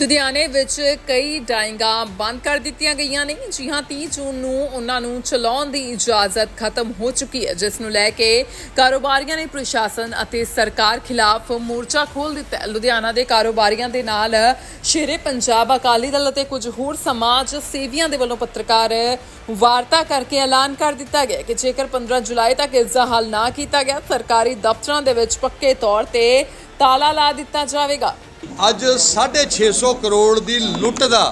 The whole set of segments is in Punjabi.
ਲੁਧਿਆਣੇ ਵਿੱਚ ਕਈ ਡਾਇੰਗਾਂ ਬੰਦ ਕਰ ਦਿੱਤੀਆਂ ਗਈਆਂ ਨੇ। ਜੀ ਹਾਂ 30 ਜੂਨ ਨੂੰ ਉਹਨਾਂ ਨੂੰ ਚਲਾਉਣ ਦੀ ਇਜਾਜ਼ਤ ਖਤਮ ਹੋ ਚੁੱਕੀ ਹੈ, ਜਿਸ ਨੂੰ ਲੈ ਕੇ ਕਾਰੋਬਾਰੀਆਂ ਨੇ ਪ੍ਰਸ਼ਾਸਨ ਅਤੇ ਸਰਕਾਰ ਖਿਲਾਫ ਮੋਰਚਾ ਖੋਲ ਦਿੱਤਾ ਲੁਧਿਆਣਾ ਦੇ ਕਾਰੋਬਾਰੀਆਂ ਦੇ ਨਾਲ ਸ਼ੇਰੇ ਪੰਜਾਬ ਅਕਾਲੀ ਦਲ ਅਤੇ ਕੁਝ ਹੋਰ ਸਮਾਜ ਸੇਵੀਆਂ ਦੇ ਵੱਲੋਂ ਪੱਤਰਕਾਰ ਵਾਰਤਾ ਕਰਕੇ ਐਲਾਨ ਕਰ ਦਿੱਤਾ ਗਿਆ ਕਿ ਜੇਕਰ 15 ਜੁਲਾਈ ਤੱਕ ਇਸ ਦਾ ਹੱਲ ਨਾ ਕੀਤਾ ਗਿਆ, ਸਰਕਾਰੀ ਦਫ਼ਤਰਾਂ ਦੇ ਵਿੱਚ ਪੱਕੇ ਤੌਰ ਤੇ ਤਾਲਾ ਲਾ ਦਿੱਤਾ ਜਾਵੇਗਾ। ਅੱਜ 650 ਕਰੋੜ ਦੀ ਲੁੱਟ ਦਾ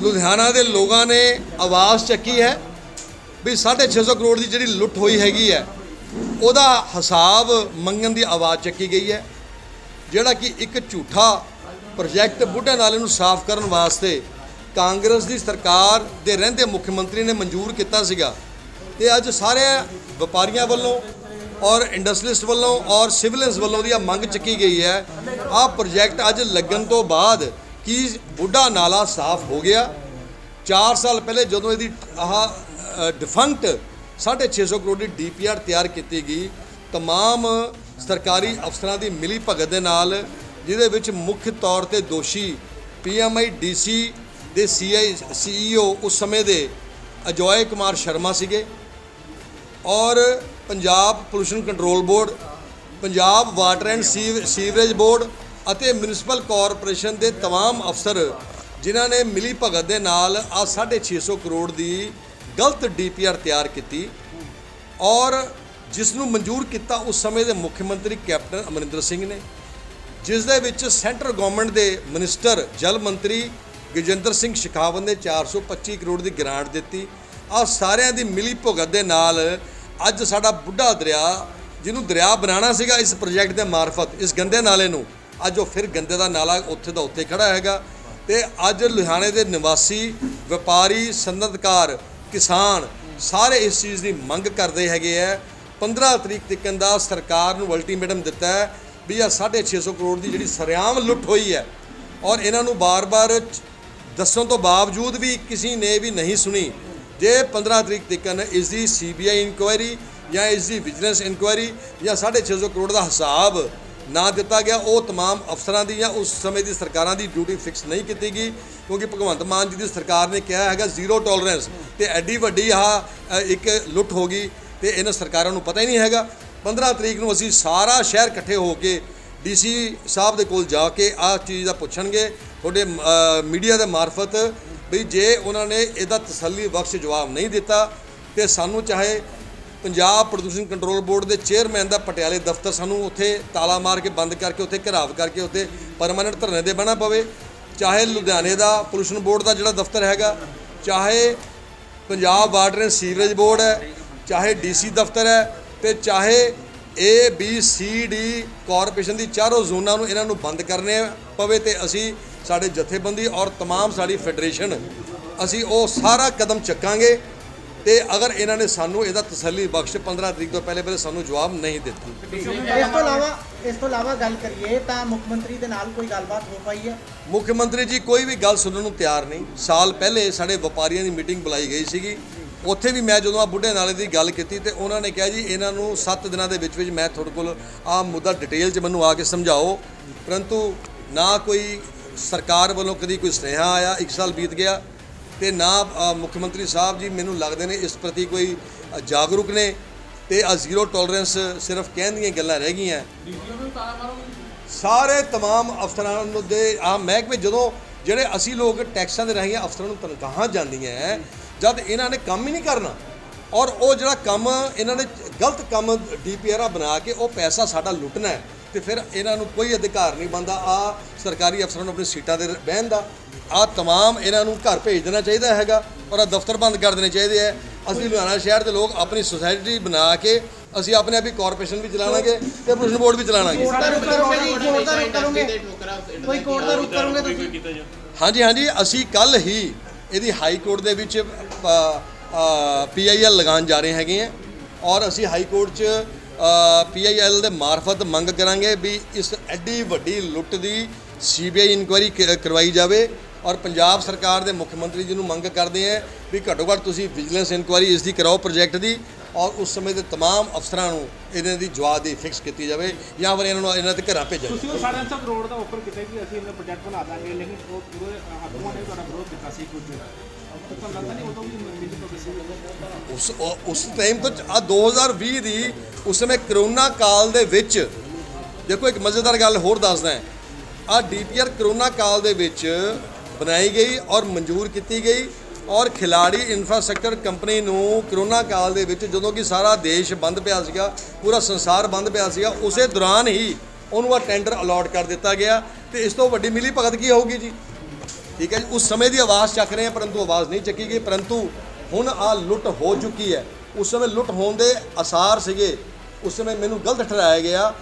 ਲੁਧਿਆਣਾ ਦੇ ਲੋਕਾਂ ਨੇ ਆਵਾਜ਼ ਚੱਕੀ ਹੈ ਵੀ 650 ਕਰੋੜ ਦੀ ਜਿਹੜੀ ਲੁੱਟ ਹੋਈ ਹੈਗੀ ਹੈ, ਉਹਦਾ ਹਿਸਾਬ ਮੰਗਣ ਦੀ ਆਵਾਜ਼ ਚੱਕੀ ਗਈ ਹੈ, ਜਿਹੜਾ ਕਿ ਇੱਕ ਝੂਠਾ ਪ੍ਰੋਜੈਕਟ ਬੁੱਢੇ ਨਾਲੇ ਨੂੰ ਸਾਫ਼ ਕਰਨ ਵਾਸਤੇ ਕਾਂਗਰਸ ਦੀ ਸਰਕਾਰ ਦੇ ਰਹਿੰਦੇ ਮੁੱਖ ਮੰਤਰੀ ਨੇ ਮਨਜ਼ੂਰ ਕੀਤਾ ਸੀਗਾ ਤੇ ਅੱਜ ਸਾਰੇ ਵਪਾਰੀਆਂ ਵੱਲੋਂ ਔਰ ਇੰਡਸਟਰੀਲਿਸਟ ਵੱਲੋਂ ਔਰ ਸਿਵਲਿਅਨਸ ਵੱਲੋਂ ਦੀ ਇਹ ਮੰਗ ਚੱਕੀ ਗਈ ਹੈ ਆਹ ਪ੍ਰੋਜੈਕਟ ਅੱਜ ਲੱਗਣ ਤੋਂ ਬਾਅਦ ਕੀ ਬੁੱਢਾ ਨਾਲਾ ਸਾਫ਼ ਹੋ ਗਿਆ 4 ਸਾਲ ਪਹਿਲੇ ਜਦੋਂ ਇਹਦੀ ਆਹ ਡਿਫੰਕਟ 650 ਕਰੋੜ ਦੀ ਡੀਪੀਆਰ ਤਿਆਰ ਕੀਤੀ ਗਈ तमाम ਸਰਕਾਰੀ ਅਫਸਰਾਂ ਦੀ ਮਿਲੀ ਭਗਤ ਦੇ ਨਾਲ ਜਿਹਦੇ ਵਿੱਚ ਮੁੱਖ ਤੌਰ ਤੇ ਦੋਸ਼ੀ ਪੀਐਮਆਈ ਡੀਸੀ ਦੇ ਸੀਆਈ ਸੀਈਓ ਉਸ ਸਮੇਂ ਦੇ ਅਜੋਏ ਕੁਮਾਰ ਸ਼ਰਮਾ ਸੀਗੇ ਔਰ Punjab pollution control board Punjab water and sew- sewerage board ਅਤੇ ਮਿਊਨਿਸਪਲ ਕਾਰਪੋਰੇਸ਼ਨ ਦੇ तमाम ਅਫਸਰ ਜਿਨ੍ਹਾਂ ਨੇ ਮਿਲੀ ਭਗਤ ਦੇ ਨਾਲ ਆ 650 ਕਰੋੜ ਦੀ ਗਲਤ ਡੀਪੀਆਰ ਤਿਆਰ ਕੀਤੀ ਔਰ ਜਿਸ ਨੂੰ ਮਨਜ਼ੂਰ ਕੀਤਾ ਉਸ ਸਮੇਂ ਦੇ ਮੁੱਖ ਮੰਤਰੀ ਕੈਪਟਨ ਅਮਰਿੰਦਰ ਸਿੰਘ ਨੇ ਜਿਸ ਦੇ ਵਿੱਚ ਸੈਂਟਰ ਗਵਰਨਮੈਂਟ ਦੇ ਮਿਨਿਸਟਰ ਜਲ ਮੰਤਰੀ ਗਜੇਂਦਰ ਸਿੰਘ ਸ਼ਿਖਾਵਤ ਨੇ 425 ਕਰੋੜ ਦੀ ਗ੍ਰਾਂਟ ਦਿੱਤੀ ਆ ਸਾਰਿਆਂ ਦੀ ਮਿਲੀ ਭੁਗਤ ਦੇ ਨਾਲ ਅੱਜ ਸਾਡਾ ਬੁੱਢਾ ਦਰਿਆ, ਜਿਹਨੂੰ ਦਰਿਆ ਬਣਾਉਣਾ ਸੀਗਾ ਇਸ ਪ੍ਰੋਜੈਕਟ ਦੇ ਮਾਰਫਤ, ਇਸ ਗੰਦੇ ਨਾਲੇ ਨੂੰ, ਅੱਜ ਉਹ ਫਿਰ ਗੰਦੇ ਦਾ ਨਾਲਾ ਉੱਥੇ ਦਾ ਉੱਥੇ ਖੜਾ ਹੈਗਾ। ਤੇ ਅੱਜ ਲੁਧਿਆਣੇ ਦੇ ਨਿਵਾਸੀ, ਵਪਾਰੀ, ਸਨਅਤਕਾਰ, ਕਿਸਾਨ ਸਾਰੇ ਇਸ ਚੀਜ਼ ਦੀ ਮੰਗ ਕਰਦੇ ਹੈਗੇ ਆ। 15 ਤਰੀਕ ਤੱਕ ਦਾ ਸਰਕਾਰ ਨੂੰ ਅਲਟੀਮੇਟਮ ਦਿੱਤਾ ਹੈ ਵੀ ਆ 650 ਕਰੋੜ ਦੀ ਜਿਹੜੀ ਸਰਿਆਮ ਲੁੱਟ ਹੋਈ ਹੈ, ਔਰ ਇਹਨਾਂ ਨੂੰ ਬਾਰ-ਬਾਰ ਦੱਸਣ ਤੋਂ ਬਾਵਜੂਦ ਵੀ ਕਿਸੇ ਨੇ ਵੀ ਨਹੀਂ ਸੁਣੀ ਜੇ 15 ਤਰੀਕ ਤੱਕ ਇਸ ਦੀ ਸੀਬੀਆਈ ਇਨਕੁਆਇਰੀ ਜਾਂ ਇਸ ਦੀ ਵਿਜੀਲੈਂਸ ਇਨਕੁਆਇਰੀ ਜਾਂ 650 ਕਰੋੜ ਦਾ ਹਿਸਾਬ ਨਾ ਦਿੱਤਾ ਗਿਆ ਉਹ तमाम ਅਫਸਰਾਂ ਦੀ ਜਾਂ ਉਸ ਸਮੇਂ ਦੀ ਸਰਕਾਰਾਂ ਦੀ ਡਿਊਟੀ ਫਿਕਸ ਨਹੀਂ ਕੀਤੀ ਗਈ ਕਿਉਂਕਿ ਭਗਵੰਤ ਮਾਨ ਜੀ ਦੀ ਸਰਕਾਰ ਨੇ ਕਿਹਾ ਹੈਗਾ ਜ਼ੀਰੋ ਟੋਲਰੈਂਸ ਤੇ ਐਡੀ ਵੱਡੀ ਆਹ ਅ, ਇੱਕ ਲੁੱਟ ਹੋ ਗਈ ਤੇ ਇਹਨਾਂ ਸਰਕਾਰਾਂ ਨੂੰ ਪਤਾ ਹੀ ਨਹੀਂ ਹੈਗਾ 15 ਤਰੀਕ ਨੂੰ ਅਸੀਂ ਸਾਰਾ ਸ਼ਹਿਰ ਇਕੱਠੇ ਹੋ ਕੇ ਡੀਸੀ ਸਾਹਿਬ ਦੇ ਕੋਲ ਜਾ ਕੇ ਆਹ ਚੀਜ਼ ਦਾ ਪੁੱਛਣਗੇ ਤੁਹਾਡੇ ਮੀਡੀਆ ਦੇ ਮਾਰਫਤ ਵੀ ਜੇ ਉਹਨਾਂ ਨੇ ਇਹਦਾ ਤਸੱਲੀ ਬਖਸ਼ ਜਵਾਬ ਨਹੀਂ ਦਿੱਤਾ, ਤੇ ਸਾਨੂੰ ਚਾਹੇ ਪੰਜਾਬ ਪ੍ਰਦੂਸ਼ਣ ਕੰਟਰੋਲ ਬੋਰਡ ਦੇ ਚੇਅਰਮੈਨ ਦਾ ਪਟਿਆਲੇ ਦਫ਼ਤਰ ਸਾਨੂੰ ਉੱਥੇ ਤਾਲਾ ਮਾਰ ਕੇ, ਬੰਦ ਕਰਕੇ, ਉੱਥੇ ਘਰਾਵ ਕਰਕੇ, ਉੱਥੇ ਪਰਮਾਨੈਂਟ ਧਰਨੇ ਦੇ ਬਹਿਣਾ ਪਵੇ, ਚਾਹੇ ਲੁਧਿਆਣੇ ਦਾ ਪੋਲੂਸ਼ਨ ਬੋਰਡ ਦਾ ਜਿਹੜਾ ਦਫ਼ਤਰ ਹੈਗਾ, ਚਾਹੇ Punjab water and sewerage board ਹੈ, ਚਾਹੇ ਡੀਸੀ ਦਫ਼ਤਰ ਹੈ, ਤੇ ਚਾਹੇ A B C D corporation ਦੀ ਚਾਰੋਂ ਜ਼ੋਨਾਂ ਨੂੰ ਇਹਨਾਂ ਨੂੰ ਬੰਦ ਕਰਨੇ ਪਵੇ, ਤੇ ਅਸੀਂ ਸਾਡੇ ਜਥੇਬੰਦੀ ਔਰ तमाम ਸਾਡੀ ਫੈਡਰੇਸ਼ਨ ਅਸੀਂ ਉਹ ਸਾਰਾ ਕਦਮ ਚੱਕਾਂਗੇ ਤੇ ਅਗਰ ਇਹਨਾਂ ਨੇ ਸਾਨੂੰ ਇਹਦਾ ਤਸੱਲੀ ਬਖਸ਼ 15 ਤਰੀਕ ਤੋਂ ਪਹਿਲੇ ਪਹਿਲੇ ਸਾਨੂੰ ਜਵਾਬ ਨਹੀਂ ਦਿੱਤਾ ਇਸ ਤੋਂ ਇਲਾਵਾ ਇਸ ਤੋਂ ਇਲਾਵਾ ਗੱਲ ਕਰੀਏ ਤਾਂ ਮੁੱਖ ਮੰਤਰੀ ਦੇ ਨਾਲ ਕੋਈ ਗੱਲਬਾਤ ਹੋ ਪਾਈ ਹੈ ਮੁੱਖ ਮੰਤਰੀ ਜੀ ਕੋਈ ਵੀ ਗੱਲ ਸੁਣਨ ਨੂੰ ਤਿਆਰ ਨਹੀਂ ਸਾਲ ਪਹਿਲੇ ਸਾਡੇ ਵਪਾਰੀਆਂ ਦੀ ਮੀਟਿੰਗ ਬੁਲਾਈ ਗਈ ਸੀਗੀ ਉੱਥੇ ਵੀ ਮੈਂ ਜਦੋਂ ਆ ਬੁੱਢੇ ਨਾਲੇ ਦੀ ਗੱਲ ਕੀਤੀ ਤੇ ਉਹਨਾਂ ਨੇ ਕਿਹਾ ਜੀ ਇਹਨਾਂ ਨੂੰ 7 ਦਿਨਾਂ ਦੇ ਵਿੱਚ ਵਿੱਚ ਮੈਂ ਤੁਹਾਡੇ ਕੋਲ ਆ ਮੁੱਦਾ ਡਿਟੇਲ 'ਚ ਮੈਨੂੰ ਆ ਕੇ ਸਮਝਾਓ ਪਰੰਤੂ ਨਾ ਕੋਈ ਸਰਕਾਰ ਵੱਲੋਂ ਕਦੀ ਕੋਈ ਸੁਨੇਹਾ ਆਇਆ ਇੱਕ ਸਾਲ ਬੀਤ ਗਿਆ ਤੇ ਨਾ ਅ, ਮੁੱਖ ਮੰਤਰੀ ਸਾਹਿਬ ਜੀ ਮੈਨੂੰ ਲੱਗਦੇ ਨੇ ਇਸ ਪ੍ਰਤੀ ਕੋਈ ਅ, ਜਾਗਰੂਕ ਨੇ ਤੇ ਆ ਜ਼ੀਰੋ ਟੋਲਰੈਂਸ ਸਿਰਫ ਕਹਿਣ ਦੀਆਂ ਗੱਲਾਂ ਰਹਿ ਗਈਆਂ ਸਾਰੇ तमाम ਅਫਸਰਾਂ ਨੂੰ ਦੇ ਆ ਮਹਿਕਮੇ ਜਦੋਂ ਜਿਹੜੇ ਅਸੀਂ ਲੋਕ ਟੈਕਸਾਂ ਦੇ ਰਾਹੀਂ ਅਫਸਰਾਂ ਨੂੰ ਤਨਖਾਹਾਂ ਜਾਂਦੀਆਂ ਹੈ, ਜਦ ਇਹਨਾਂ ਨੇ ਕੰਮ ਹੀ ਨਹੀਂ ਕਰਨਾ ਔਰ ਉਹ ਜਿਹੜਾ ਕੰਮ ਇਹਨਾਂ ਨੇ ਗਲਤ ਕੰਮ ਡੀਪੀਆਰ ਬਣਾ ਕੇ ਉਹ ਪੈਸਾ ਸਾਡਾ ਲੁੱਟਣਾ ਹੈ ਤੇ ਫਿਰ ਇਹਨਾਂ ਨੂੰ ਕੋਈ ਅਧਿਕਾਰ ਨਹੀਂ ਬੰਦਾ ਆ ਸਰਕਾਰੀ ਅਫਸਰਾਂ ਨੂੰ ਆਪਣੀ ਸੀਟਾਂ ਤੇ ਬਹਿਣ ਦਾ ਆ तमाम ਇਹਨਾਂ ਨੂੰ ਘਰ ਭੇਜ ਦੇਣਾ ਚਾਹੀਦਾ ਹੈਗਾ ਔਰ ਆ ਦਫ਼ਤਰ ਬੰਦ ਕਰ ਦੇਣੇ ਚਾਹੀਦੇ ਹੈ ਅਸੀਂ ਲੁਧਿਆਣਾ ਸ਼ਹਿਰ ਦੇ ਲੋਕ ਆਪਣੀ ਸੁਸਾਇਟੀ ਬਣਾ ਕੇ ਅਸੀਂ ਆਪਣੇ ਆਪ ਹੀ ਕਾਰਪੋਰੇਸ਼ਨ ਵੀ ਚਲਾਵਾਂਗੇ ਤੇ ਪੋਲੂਸ਼ਨ ਬੋਰਡ ਵੀ ਚਲਾਵਾਂਗੇ ਕੋਰਟ ਦਾ ਰੁਖ ਕਰੋਗੇ ਜੀ ਕੋਰਟ ਦਾ ਰੁਖ ਕਰੋਗੇ ਕੋਈ ਕੋਰਟ ਦਾ ਰੁਖ ਕਰੋਗੇ ਤੁਸੀਂ ਹਾਂਜੀ ਹਾਂਜੀ ਅਸੀਂ ਕੱਲ ਹੀ ਇਹਦੀ ਹਾਈ ਕੋਰਟ ਦੇ ਵਿੱਚ ਪੀਆਈਐਲ ਲਗਾਉਣ ਜਾ ਰਹੇ ਹੈਗੇ ਆ ਔਰ ਅਸੀਂ ਹਾਈ ਕੋਰਟ 'ਚ ਪੀਆਈਐਲ ਦੇ ਮਾਰਫਤ ਮੰਗ ਕਰਾਂਗੇ ਵੀ ਇਸ ਐਡੀ ਵੱਡੀ ਲੁੱਟ ਦੀ ਸੀਬੀਆਈ ਇਨਕੁਆਇਰੀ ਕਰਵਾਈ ਜਾਵੇ ਔਰ ਪੰਜਾਬ ਸਰਕਾਰ ਦੇ ਮੁੱਖ ਮੰਤਰੀ ਜੀ ਨੂੰ ਮੰਗ ਕਰਦੇ ਆ ਵੀ ਘੱਟੋ ਘੱਟ ਤੁਸੀਂ ਵਿਜੀਲੈਂਸ ਇਨਕੁਆਇਰੀ ਇਸ ਦੀ ਕਰਾਓ ਪ੍ਰੋਜੈਕਟ ਦੀ ਔਰ ਉਸ ਸਮੇਂ ਦੇ तमाम ਅਫਸਰਾਂ ਨੂੰ ਇਹਨਾਂ ਦੀ ਜਵਾਬਦੇਹੀ ਫਿਕਸ ਕੀਤੀ ਜਾਵੇ ਜਾਂ ਫਿਰ ਇਹਨਾਂ ਨੂੰ ਇਹਨਾਂ ਦੇ ਘਰਾਂ ਭੇਜਿਆ ਜਾਵੇ ਤੁਸੀਂ ਉਹ 350 ਕਰੋੜ ਦਾ ਆਫਰ ਕੀਤਾ ਕਿ ਅਸੀਂ ਇਹਨਾਂ ਪ੍ਰੋਜੈਕਟ ਬਣਾ ਦਾਂਗੇ ਲੇਕਿਨ ਉਹ ਪੂਰੇ ਆਗੂਆਂ ਨੇ ਤੁਹਾਡਾ ਵਿਰੋਧ ਕੀਤਾ ਸੀ ਕੁਝ ਤਾਂ ਤੁਹਾਨੂੰ ਤੋਂ ਕਿਸੇ ਉਸ, ਉਹ- ਉਸ ਟਾਈਮ ਤੋਂ ਆ 2020 ਦੀ ਉਸ ਸਮੇਂ ਕਰੋਨਾ ਕਾਲ ਦੇ ਵਿੱਚ, ਦੇਖੋ ਇੱਕ ਮਜ਼ੇਦਾਰ ਗੱਲ ਹੋਰ ਦੱਸਦਾ ਹੈ। ਆ ਡੀਪੀਆਰ ਕਰੋਨਾ ਕਾਲ ਦੇ ਵਿੱਚ ਬਣਾਈ ਗਈ ਔਰ ਮਨਜ਼ੂਰ ਕੀਤੀ ਗਈ ਔਰ ਖਿਲਾੜੀ ਇਨਫਰਾਸਟ੍ਰਕਚਰ ਕੰਪਨੀ ਨੂੰ ਕਰੋਨਾ ਕਾਲ ਦੇ ਵਿੱਚ ਜਦੋਂ ਕਿ ਸਾਰਾ ਦੇਸ਼ ਬੰਦ ਪਿਆ ਸੀਗਾ, ਪੂਰਾ ਸੰਸਾਰ ਬੰਦ ਪਿਆ ਸੀਗਾ, ਉਸੇ ਦੌਰਾਨ ਹੀ ਉਹਨੂੰ ਆ ਟੈਂਡਰ ਅਲਾਟ ਕਰ ਦਿੱਤਾ ਗਿਆ ਤੇ ਇਸ ਤੋਂ ਵੱਡੀ ਮਿਲੀ ਭਗਤ ਕੀ ਹੋਊਗੀ ਜੀ? ਠੀਕ ਹੈ ਜੀ ਉਸ ਸਮੇਂ ਦੀ ਆਵਾਜ਼ ਚੱਕ ਰਹੇ ਹਾਂ ਪਰੰਤੂ ਆਵਾਜ਼ ਨਹੀਂ ਚੱਕੀ ਗਈ। ਪਰੰਤੂ ਹੁਣ ਆ ਲੁੱਟ ਹੋ ਚੁੱਕੀ ਹੈ। ਉਸ ਸਮੇਂ ਲੁੱਟ ਹੋਣ ਦੇ ਅਸਾਰ ਸੀਗੇ। ਉਸ ਸਮੇਂ ਮੈਨੂੰ ਗਲਤ ਠਹਿਰਾਇਆ ਗਿਆ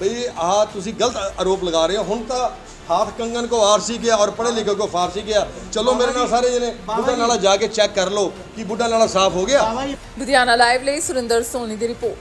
ਬਈ ਆਹ ਤੁਸੀਂ ਗਲਤ ਆਰੋਪ ਲਗਾ ਰਹੇ ਹੋ। ਹੁਣ ਤਾਂ ਹਾਥ ਕੰਗਨ ਕੋ ਆਰਸੀ ਗਿਆ ਔਰ ਪੜ੍ਹੇ ਲਿਖੇ ਕੋ ਫਾਰਸੀ ਗਿਆ। ਚਲੋ ਮੇਰੇ ਨਾਲ ਸਾਰੇ ਜਣੇ ਬੁੱਢਾ ਨਾਲਾ ਜਾ ਕੇ ਚੈੱਕ ਕਰ ਲਓ ਕਿ ਬੁੱਢਾ ਨਾਲਾ ਸਾਫ਼ ਹੋ ਗਿਆ। ਲੁਧਿਆਣਾ ਲਾਈਵ ਲਈ ਸੁਰਿੰਦਰ ਸੋਨੀ ਦੀ ਰਿਪੋਰਟ।